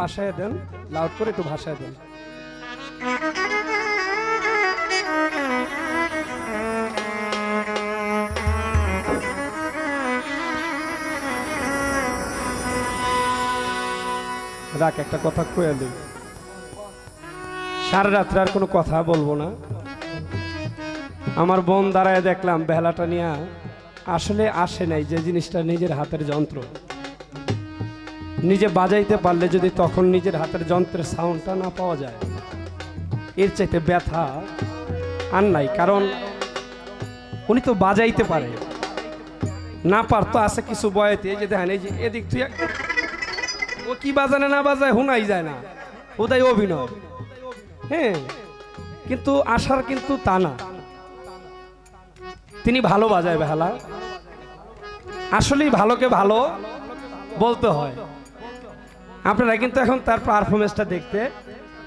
ভাষায় দেন, লাউড করে একটু ভাষায় দেন। রাখ, একটা কথা কয়ে দিই। সারা রাত্রে আর কোনো কথা বলব না। আমার বোন দাঁড়ায় দেখলাম, বেহালাটা নিয়ে আসলে আসে নাই, যে জিনিসটা নিজের হাতের যন্ত্র। নিজে বাজাইতে পারলে যদি তখন নিজের হাতের যন্ত্রের সাউন্ডটা না পাওয়া যায়, এর চাইতে ব্যথা আর নাই। কারণ উনি তো বাজাইতে পারে। না পারতো, আছে কিছু বয়েতে যে দেখেন, এই যে এদিক তুই ও কি বাজানে না বাজায় হুনাই যায় না। ওটাই অভিনয়। হ্যাঁ কিন্তু আশার কিন্তু তা না। তিনি ভালো বাজায় বেহালা। আসলেই ভালোকে ভালো বলতে হয়। আপনারা কিন্তু এখন তার পারফরমেন্সটা দেখতে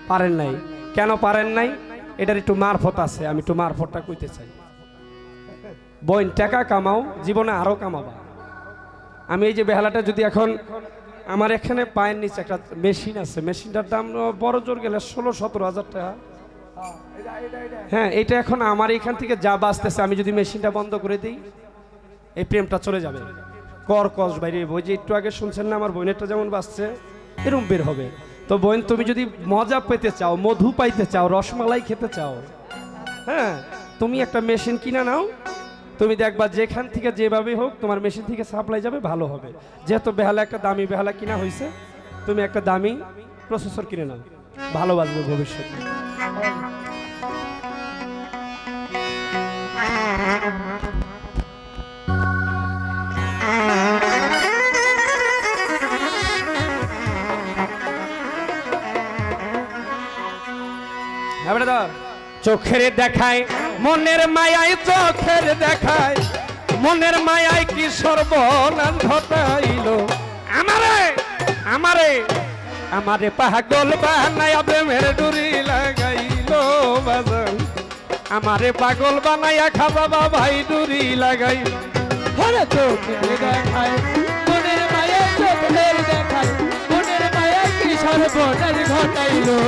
পারেন নাই। কেন পারেন নাই? এটার একটু মারফত আছে, আমি একটু মারফতটা কইতে চাই। বইন টাকা কামাও, জীবনে আরও কামাবা। আমি এই যে বেহালাটা যদি এখন আমার এখানে পায়ের নিচে একটা মেশিন আছে, মেশিনটার দাম বড় জোর গেলে ষোলো, সতেরো হাজার টাকা। হ্যাঁ এটা এখন আমার এখান থেকে যা বাঁচতেছে, আমি যদি মেশিনটা বন্ধ করে দিই, এই প্রেমটা চলে যাবে। কর কস বাইরে বই যে একটু আগে শুনছেন না, আমার বোনেরটা যেমন বাঁচছে এরম বের হবে। তো বোন, তুমি যদি মজা পেতে চাও, মধু পাইতে চাও, রসমালাই খেতে চাও হ্যাঁ তুমি একটা মেশিন কিনে নাও। তুমি দেখবা যেখান থেকে যেভাবে হোক, তোমার মেশিন থেকে সাপ্লাই যাবে, ভালো হবে। যেহেতু বেহালা একটা দামি বেহালা কিনা হয়েছে তুমি একটা দামি প্রসেসর কিনে নাও। ভালো বাজবে ভবিষ্যতে। চোখের দেখায়, মনের মায়ায় চোখের দেখায়, মনের মায়ায় কি সর্বনাশ ঘটাইল? আমারে আমারে আমারে পাগল বানায়া প্রেমের ডুরি লাগাইল বাজান। আমারে পাগল বানায়া খাবা ভাই ডুরি লাগাইল। হরে চোখের দেখায়, মনের চোখের দেখায়, মনের মায়া কি সর্বনাশ ঘটাইলো?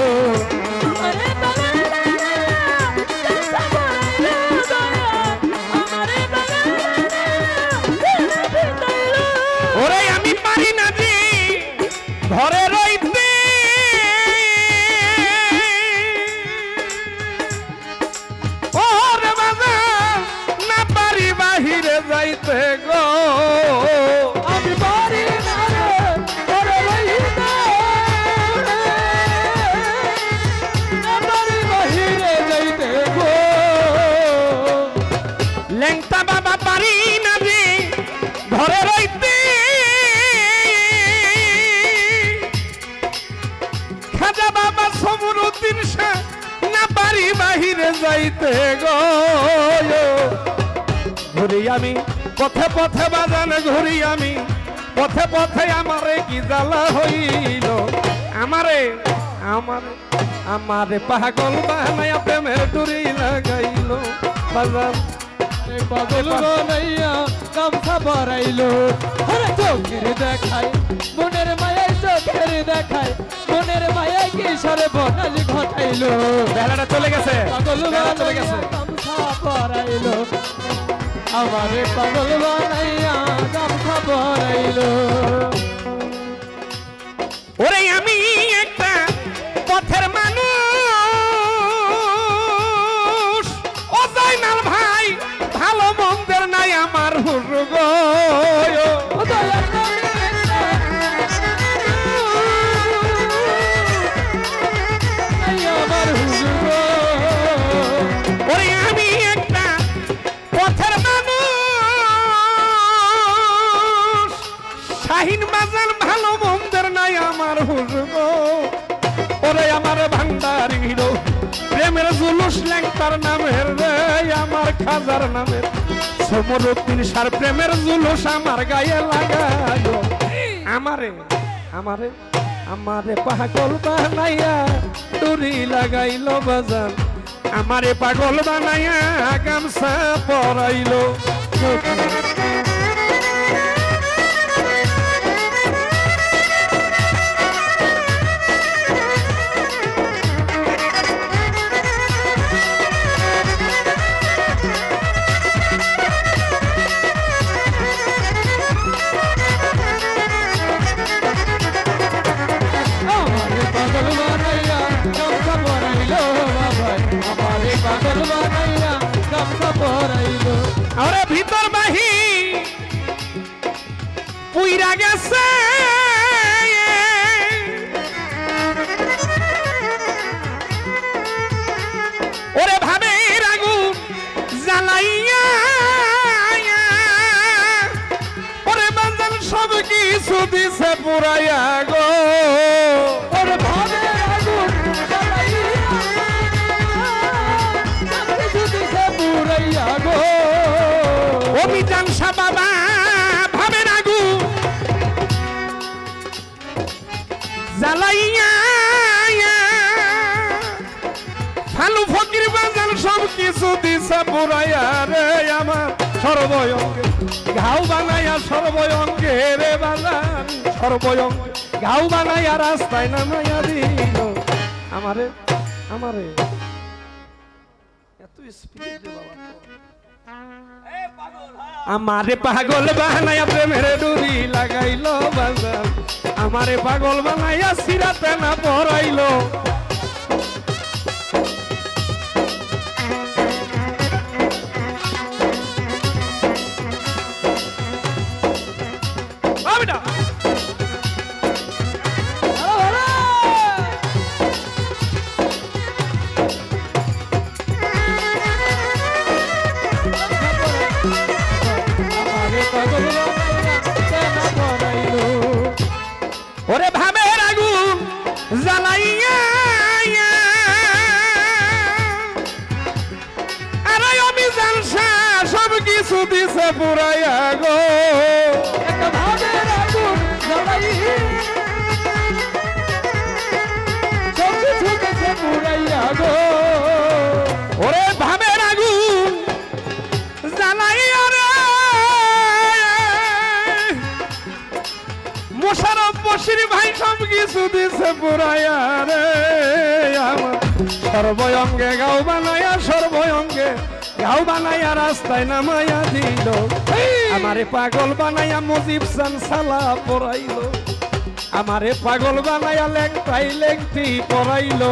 লেংটা বাবা পারি না জি ঘরে রইতে খাজা বাবা সমরুদ্দিন শাহ না পারি বাহিরে যাইতে গো ঘুরি আমি, পথে পথে বাজান, ঘুরি আমি, পথে পথে আমারে কি জ্বালা হইল? আমারে, আমার, আমারে পাগল বানায়া প্রেমের ডুরি লাগাইল। বাজান এ বানাইয়া গামছা পরাইলো আরে চোখের দেখায় মনের মায়ায় চোখের দেখায় মনের মায়ায় কি সরে বনাল ঘটাইলো। বেলাটা চলে গেছে। পাগল চলে গেছে। গামছা পরাইলো আমারে পাগল বানাইয়া গামছা পরাইলো ওরে আমি একটা পথের মানুষ। শাহিন বাজার ভালো মন্দের নাই আমার হুরগ ওরে আমার ভান্ডার হিরো প্রেমের জুলুস ল্যাংটার নামের রে আমার খাজার নামের সমরুদ্দিন সার প্রেমের জুলুস আমার গায়ে লাগায় আমারে আমারে আমারে পাগল বানাইয়া ডুরি লাগাইল বাজান। আমারে পাগল বানাইয়া গামছা পরাইলো। আরে ভিতর বাহি। পুইরা গেছে। ওরে ভাবে রাগু জ্বালাইয়া। ওরে সব কিছু দিছে পুরাইয়া গো। অমিতান শাহ বাবা, ভাবে রাগু জ্বালাইয়া ফালু ফকির বাজান সব কিছু দিছে পুরাইয়া রে আমার সর্বয়ঙ্গে। ঘাও বানাইয়া সর্বয়ঙ্গে রে বাজান, সর্বয়ঙ্গে। ঘাও বানাইয়া রাস্তায় নামাইয়া দিল। আমারে আমারে। এত স্পিড বাবা। আমারে পাগল বানাইয়া প্রেমের ডুরি লাগাইলো বাজার। আমারে পাগল বানাইয়া সিরাতে না পড়াইলো। পুরাইয়া গো। ভাবের আগুন পুরাইয়া গো। ওরে ভাবের আগুন জ্বালাইয়া রে। মোশারফ বসির ভাই সব কিছু দিছে পুরাইয়া রে। আমার সর্বয়ঙ্গে গাও বানাইয়া সর্বয়ঙ্গে গাও বানাইয়া রাস্তায় নামাইয়া দিল। আমারে পাগল বানাইয়া মুজিব সান সালা পড়াইলো আমারে পাগল বানাইয়া লেংটাই লেংটি পড়াইলো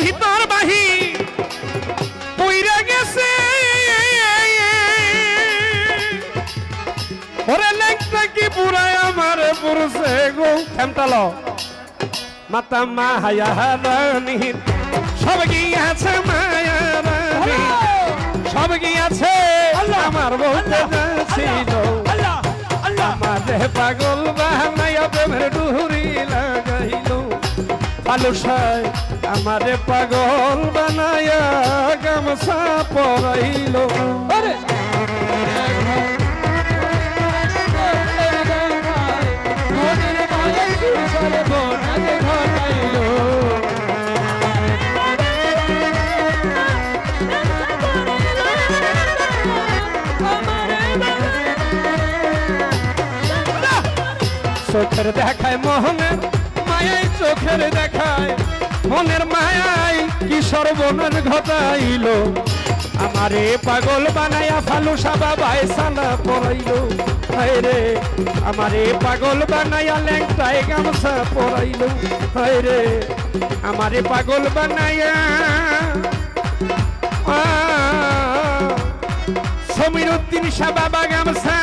ভিতর বাহির পুইরা গেছে। ওরে লেগটা কি পুরায় আমার পুরছে গো। খেমটালো মাতা মা হায়া রানী। সব গিয়াছে মায়া রানী। সব গিয়াছে আমার বলতে যাচ্ছিল আমারে পাগল বাহানাইয়া প্রেমের ডুহুরি লাগাইল। আলুসাই আমারে পাগল বানাইয়া গামছা পরাইল। চোখের দেখায় মোহনের মায়াই চোখের দেখায় মনের মায়াই কি সর্বনাশ ঘটাইল। আমারে পাগল বানায়া ফালু সাবা বাই সানা পড়াইল হায়রে আমারে পাগল বানায়া ল্যাংটায় গামছা পড়াইল হায়রে আমারে পাগল বানায়া সমীর উদ্দিন শাহ গামছা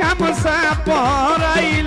গামছা পড়াইল